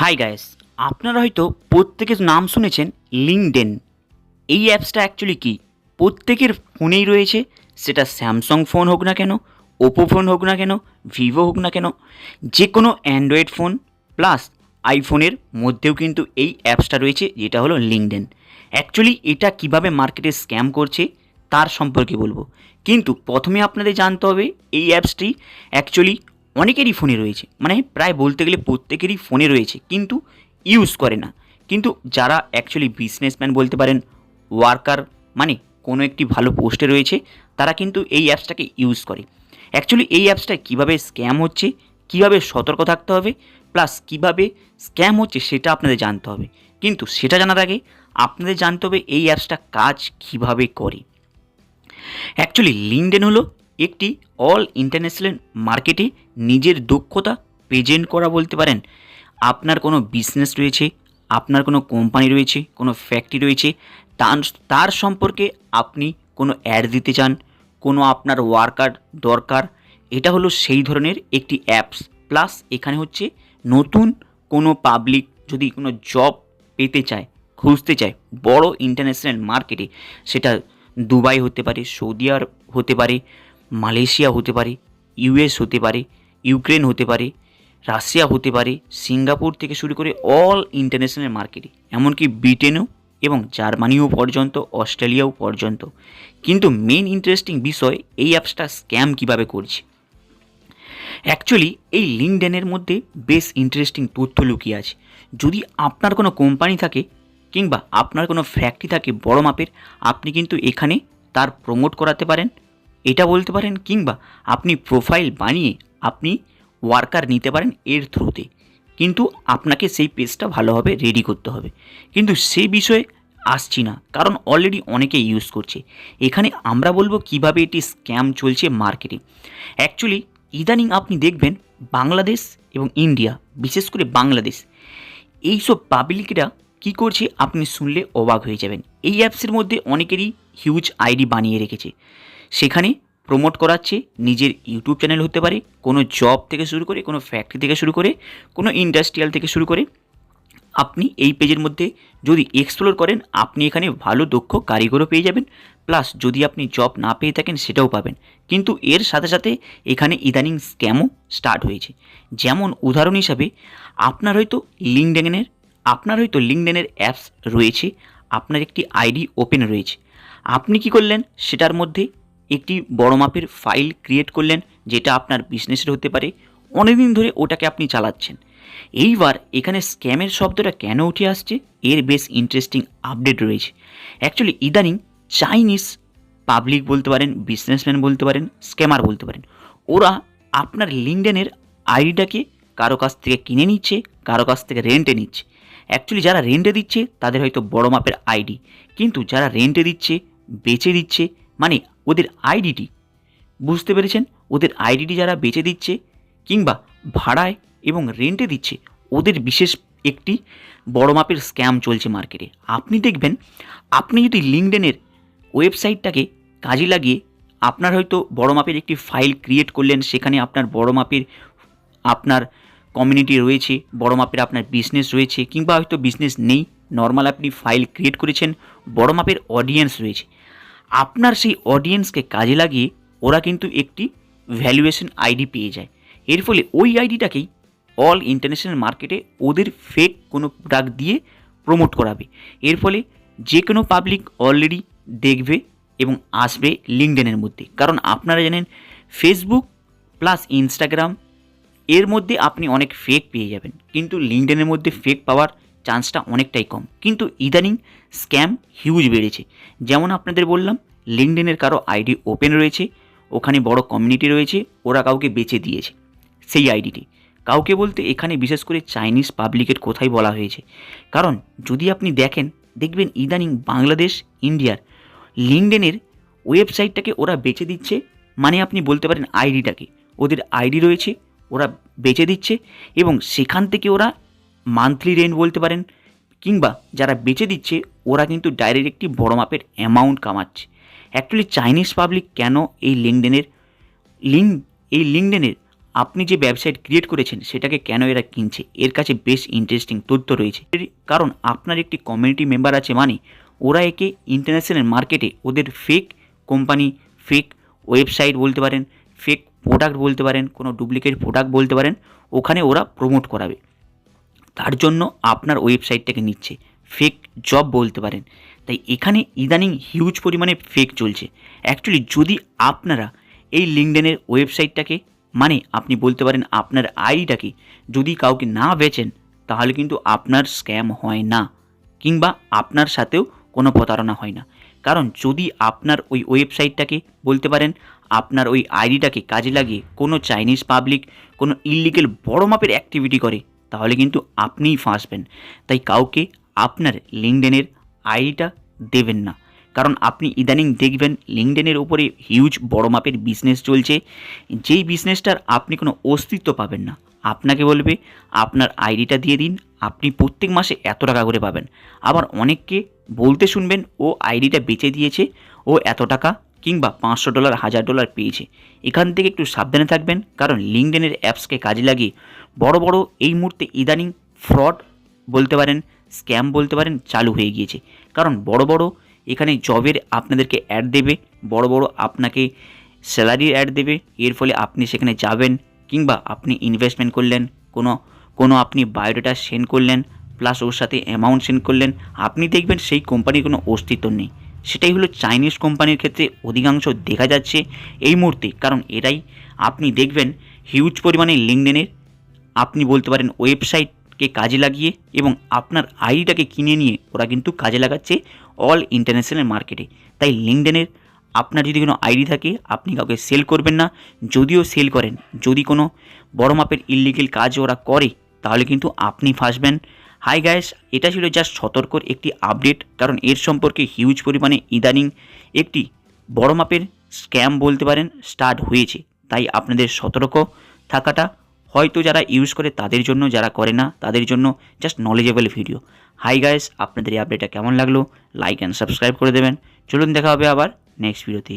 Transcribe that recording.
Hi guys আপনারা হয়তো প্রত্যেকের নাম শুনেছেন লিঙ্কডেন এই অ্যাপসটা অ্যাকচুয়ালি কি? প্রত্যেকের ফোনেই রয়েছে, সেটা স্যামসাং ফোন হোক না কেন ওপো ফোন হোক না কেন ভিভো হোক না কেন যে কোনো অ্যান্ড্রয়েড ফোন প্লাস আইফোনের মধ্যেও কিন্তু এই অ্যাপসটা রয়েছে, যেটা হলো লিঙ্কডেন অ্যাকচুয়ালি এটা কীভাবে মার্কেটে স্ক্যাম করছে, তার সম্পর্কে বলব। কিন্তু প্রথমে আপনাদের জানতে হবে, এই অ্যাপসটি অ্যাকচুয়ালি অনেকেরই ফোনে রয়েছে। মানে প্রায় বলতে গেলে প্রত্যেকেরই ফোনে রয়েছে, কিন্তু ইউজ করে না। কিন্তু যারা অ্যাকচুয়ালি বিজনেসম্যান বলতে পারেন ওয়ার্কার মানে কোনো একটি ভালো পোস্টে রয়েছে, তারা কিন্তু এই অ্যাপসটাকে ইউজ করে। অ্যাকচুয়ালি এই অ্যাপসটা কীভাবে স্ক্যাম হচ্ছে, কীভাবে সতর্ক থাকতে হবে প্লাস কীভাবে স্ক্যাম হচ্ছে সেটা আপনাদের জানতে হবে। কিন্তু সেটা জানার আগে আপনাদের জানতে হবে এই অ্যাপসটা কাজ কীভাবে করে। অ্যাকচুয়ালি লিঙ্কডেন হলো একটি অল ইন্টারন্যাশনাল মার্কেটে নিজের দক্ষতা প্রেজেন্ট করা বলতে পারেন। আপনার কোনো বিজনেস রয়েছে, আপনার কোনো কোম্পানি রয়েছে, কোনো ফ্যাক্টরি রয়েছে তার তার সম্পর্কে আপনি কোনো অ্যাড দিতে চান, কোনো আপনার ওয়ার্কার দরকার, এটা হলো সেই ধরনের একটি অ্যাপস প্লাস এখানে হচ্ছে নতুন কোনো পাবলিক যদি কোনো জব পেতে চায়, খুঁজতে চায়, বড় ইন্টারন্যাশনাল মার্কেটে সেটা দুবাই হতে পারে, সৌদি আরব হতে পারে মালয়েশিয়া হতে পারে ইউএস হতে পারে, ইউক্রেন হতে পারে, রাশিয়া হতে পারে, সিঙ্গাপুর থেকে শুরু করে অল ইন্টারন্যাশনাল মার্কেটে এমনকি ব্রিটেনও এবং জার্মানিও পর্যন্ত, অস্ট্রেলিয়াও পর্যন্ত। কিন্তু মেন ইন্টারেস্টিং বিষয় এই অ্যাপসটা স্ক্যাম কীভাবে করছে? অ্যাকচুয়ালি এই লিঙ্কডেনের মধ্যে বেশ ইন্টারেস্টিং তথ্য লুকিয়ে আছে। যদি আপনার কোনো কোম্পানি থাকে কিংবা আপনার কোনো ফ্যাক্টরি থাকে বড় মাপের, আপনি কিন্তু এখানে তার প্রমোট করাতে পারেন। এটা বলতে পারেন কিংবা আপনি প্রোফাইল বানিয়ে আপনি ওয়ার্কার নিতে পারেন এর থ্রুতে কিন্তু আপনাকে সেই পেজটা ভালোভাবে রেডি করতে হবে। কিন্তু সেই বিষয়ে আসছি না, কারণ অলরেডি অনেকে ইউজ করছে। এখানে আমরা বলব কীভাবে এটি স্ক্যাম চলছে মার্কেটে অ্যাকচুয়ালি ইদানিং আপনি দেখবেন বাংলাদেশ এবং ইন্ডিয়া, বিশেষ করে বাংলাদেশ, এইসব পাবলিকরা কি করছে আপনি শুনলে অবাক হয়ে যাবেন। এই অ্যাপসের মধ্যে অনেকেরই হিউজ আইডি বানিয়ে রেখেছে। সেখানে প্রমোট করাচ্ছে, নিজের ইউটিউব চ্যানেল হতে পারে, কোনো জব থেকে শুরু করে, কোনো ফ্যাক্টরি থেকে শুরু করে, কোনো ইন্ডাস্ট্রিয়াল থেকে শুরু করে, আপনি এই পেজের মধ্যে যদি এক্সপ্লোর করেন, আপনি এখানে ভালো, দক্ষ, কারিগরও পেয়ে যাবেন প্লাস যদি আপনি জব না পেয়ে থাকেন, সেটাও পাবেন। কিন্তু এর সাথে সাথে এখানে ইদানিং স্ক্যামও স্টার্ট হয়েছে। যেমন উদাহরণ হিসাবে, আপনার হয়তো লিঙ্কডেনের আপনার হয়তো লিঙ্কডেনের অ্যাপস রয়েছে, আপনার একটি আইডি ওপেন রয়েছে। আপনি কি করলেন? সেটার মধ্যে একটি বড় মাপের ফাইল ক্রিয়েট করলেন, যেটা আপনার বিজনেসের হতে পারে। অনেকদিন ধরে ওটাকে আপনি চালাচ্ছেন। এইবার এখানে স্ক্যামের শব্দটা কেন উঠে আসছে? এর বেশ ইন্টারেস্টিং আপডেট রয়েছে। অ্যাকচুয়ালি ইদানিং চাইনিজ পাবলিক বলতে পারেন বিজনেসম্যান বলতে পারেন স্ক্যামার বলতে পারেন, ওরা আপনার লিঙ্কডেনের আইডিটাকে কারও কাছ থেকে কিনে নিচ্ছে, কারও কাছ থেকে রেন্টে নিচ্ছে। অ্যাকচুয়ালি যারা রেন্টে দিচ্ছে, তাদের হয়তো বড় মাপের আইডি। কিন্তু যারা রেন্টে দিচ্ছে, বেচে দিচ্ছে মানে ওদের আইডিটি বুঝতে পেরেছেন? ওদের আইডিটি যারা বেচে দিচ্ছে কিংবা ভাড়ায় এবং রেন্টে দিচ্ছে, ওদের বিশেষ একটি বড় মাপের স্ক্যাম চলছে মার্কেটে আপনি দেখবেন, আপনি যদি লিঙ্কডেনের ওয়েবসাইটটাকে কাজে লাগিয়ে আপনার হয়তো বড় মাপের একটি ফাইল ক্রিয়েট করলেন, সেখানে আপনার বড় মাপের আপনার কমিউনিটি রয়েছে, বড় মাপের আপনার বিজনেস রয়েছে, কিংবা হয়তো বিজনেস নেই নর্মাল আপনি ফাইল ক্রিয়েট করেছেন, বড় মাপের অডিয়েন্স রয়েছে। আপনার সেই অডিয়েন্সকে কাজে লাগিয়ে ওরা কিন্তু একটি ভ্যালুয়েশন আইডি পেয়ে যায়। এর ফলে ওই আইডিটাকেই অল ইন্টারন্যাশনাল মার্কেটে ওদের ফেক কোনো প্রোডাক্ট দিয়ে প্রমোট করাবে। এর ফলে যে কোনো পাবলিক অলরেডি দেখবে এবং আসবে লিঙ্কডেনের মধ্যে। কারণ আপনারা জানেন ফেসবুক প্লাস ইনস্টাগ্রাম এর মধ্যে আপনি অনেক ফেক পেয়ে যাবেন। কিন্তু লিঙ্কডেনের মধ্যে ফেক পাওয়ার চান্সটা অনেকটাই কম। কিন্তু ইদানিং স্ক্যাম হিউজ বেড়েছে। যেমন আপনাদের বললাম লিঙ্কডেনের কারও আইডি ওপেন রয়েছে, ওখানে বড় কমিউনিটি রয়েছে, ওরা কাউকে বেচে দিয়েছে সেই আইডিটি। কাউকে বলতে এখানে বিশেষ করে চাইনিজ পাবলিকের কোথায় বলা হয়েছে। কারণ যদি আপনি দেখেন, দেখবেন ইদানিং বাংলাদেশ, ইন্ডিয়ার লিঙ্কডেনের ওয়েবসাইটটাকে ওরা বেচে দিচ্ছে মানে আপনি বলতে পারেন আইডিটাকে। ওদের আইডি রয়েছে, ওরা বেচে দিচ্ছে এবং সেখান থেকে ওরা মান্থলি রেন্ট বলতে পারেন, কিংবা যারা বেচে দিচ্ছে, ওরা কিন্তু ডাইরেক্ট একটি বড় মাপের অ্যামাউন্ট কামাচ্ছে। অ্যাকচুয়ালি চাইনিজ পাবলিক কেন এই লিঙ্কডেনের লিঙ্ক এই লিঙ্কডেনের আপনি যে ওয়েবসাইট ক্রিয়েট করেছেন, সেটাকে কেন এরা কিনছে? এর কাছে বেশ ইন্টারেস্টিং তথ্য রয়েছে। কারণ, আপনার একটি কমিউনিটি মেম্বার আছে মানে ওরা একে ইন্টারন্যাশনাল মার্কেটে ওদের ফেক কোম্পানি ফেক ওয়েবসাইট বলতে পারেন ফেক প্রোডাক্ট বলতে পারেন, কোনো ডুপ্লিকেট প্রোডাক্ট বলতে পারেন, ওখানে ওরা প্রমোট করাবে। তার জন্য আপনার ওয়েবসাইটটাকে নিচ্ছে। ফেক জব বলতে পারেন। তাই এখানে ইদানিং হিউজ পরিমাণে ফেক চলছে। অ্যাকচুয়ালি যদি আপনারা এই লিঙ্কডেনের ওয়েবসাইটটাকে মানে আপনি বলতে পারেন আপনার আইডিটাকে যদি কাউকে না বেচেন, তাহলে কিন্তু আপনার স্ক্যাম হয় না, কিংবা আপনার সাথেও কোনো প্রতারণা হয় না। কারণ যদি আপনার ওই ওয়েবসাইটটাকে বলতে পারেন, আপনার ওই আইডিটাকে কাজে লাগিয়ে কোনো চাইনিজ পাবলিক কোনো ইলিগেল বড় মাপের অ্যাক্টিভিটি করে তাহলে কিন্তু আপনিই ফাঁসবেন তাই কাউকে আপনার লিঙ্কডেনের আইডিটা দেবেন না। কারণ আপনি ইদানিং দেখবেন লিঙ্কডেনের উপরে হিউজ বড় মাপের বিজনেস চলছে। যেই বিজনেসটার আপনি কোনো অস্তিত্ব পাবেন না। আপনাকে বলবে, আপনার আইডিটা দিয়ে দিন, আপনি প্রত্যেক মাসে এত টাকা করে পাবেন। আবার অনেককে বলতে শুনবেন, ও আইডিটা বেচে দিয়েছে, ও এত টাকা কিংবা পাঁচশো ডলার, হাজার ডলার পেয়েছে। এখান থেকে একটু সাবধানে থাকবেন, কারণ লিঙ্কডেনের অ্যাপসকে কাজে লাগিয়ে বড় বড় এই মুহূর্তে ইদানিং ফ্রড বলতে পারেন, স্ক্যাম বলতে পারেন চালু হয়ে গিয়েছে। কারণ বড় বড় এখানে জবের আপনাদেরকে অ্যাড দেবে, বড় বড় আপনাকে স্যালারির অ্যাড দেবে, এর ফলে আপনি সেখানে যাবেন কিংবা আপনি ইনভেস্টমেন্ট করলেন, কোনো কোনো আপনি বায়োডাটা সেন্ড করলেন প্লাস ওর সাথে অ্যামাউন্ট সেন্ড করলেন। আপনি দেখবেন সেই কোম্পানির কোনো অস্তিত্ব নেই। সেটাই হলো চাইনিজ কোম্পানির ক্ষেত্রে অধিকাংশ দেখা যাচ্ছে এই মুহূর্তে। কারণ এরাই আপনি দেখবেন হিউজ পরিমাণে লিঙ্কডেনের আপনি বলতে পারেন ওয়েবসাইটকে কাজে লাগিয়ে এবং আপনার আইডিটাকে কিনে নিয়ে ওরা কিন্তু কাজে লাগাচ্ছে অল ইন্টারন্যাশনাল মার্কেটে তাই লিঙ্কডেনের আপনার যদি কোনো আইডি থাকে, আপনি কাউকে সেল করবেন না। যদিও সেল করেন, যদি কোনো বড় মাপের ইলিগেল কাজ ওরা করে, তাহলে কিন্তু আপনি ফাঁসবেন। হাই গাইস এটা ছিল জাস্ট সতর্কর একটি আপডেট কারণ এর সম্পর্কে হিউজ পরিমাণে ইদানিং একটি বড় মাপের স্ক্যাম বলতে পারেন স্টার্ট হয়েছে। তাই আপনাদের সতর্ক থাকাটা, হয়তো যারা ইউজ করে তাদের জন্য, যারা করে না, তাদের জন্য just knowledgeable video hi guys আপনাদের এই আপডেটটা কেমন লাগল? লাইক অ্যান্ড সাবস্ক্রাইব করে দেবেন। চলুন দেখা হবে আবার নেক্সট ভিডিওতে